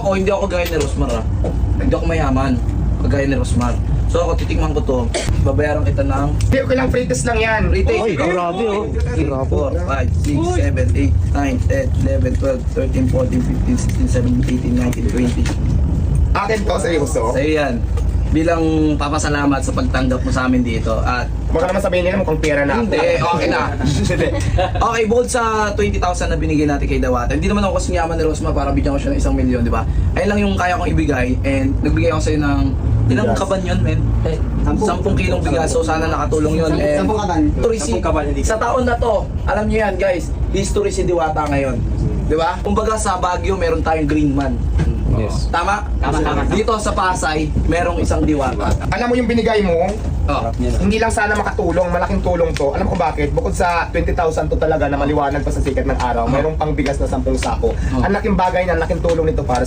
ako, hindi ako gaya ni Rosmar ah. Hindi ako mayaman. Kagaya ni Rosmar. So ako, titikman ko to. Babayaran kita ng Hindi, okay lang, free test lang yan. retake. Ay, grabe oh. Grabe. 4, 5, 6, 7, 8, 9, 10, 11, 12, 13, 14, 15, 16, 17, 18, 19, 20. Akin to, seryoso. Sa'yo yan. Bilang papasalamat sa pagtanggap mo sa amin dito. At Baka naman sabihin nila mukhang pera na ako. hindi, okay na. okay, bukod sa 20,000 na binigay natin kay Dawata, hindi naman ako kasing yaman ni Rosma para bigyan ko siya ng isang milyon, di ba? Ayun lang yung kaya kong ibigay and nagbigay ako sa'yo ng ilang Bigas. kaban yun, men? Eh, 10 kilong bigas, so sana nakatulong yun. And Sampung kaban. History si, sa taon na to, alam niyo yan guys, history si Diwata ngayon. Di ba? Kumbaga sa Baguio, meron tayong green man. Yes. Tama? Tama, tama, tama. Dito sa Pasay, merong isang Diwata. Alam mo yung binigay mo, Oh. hindi lang sana makatulong, malaking tulong to. Alam mo kung bakit? Bukod sa 20,000 to talaga na maliwanag pa sa sikat ng araw, mayroong pang bigas na 10 sako. Oh. Ang laking bagay na, ang laking tulong nito para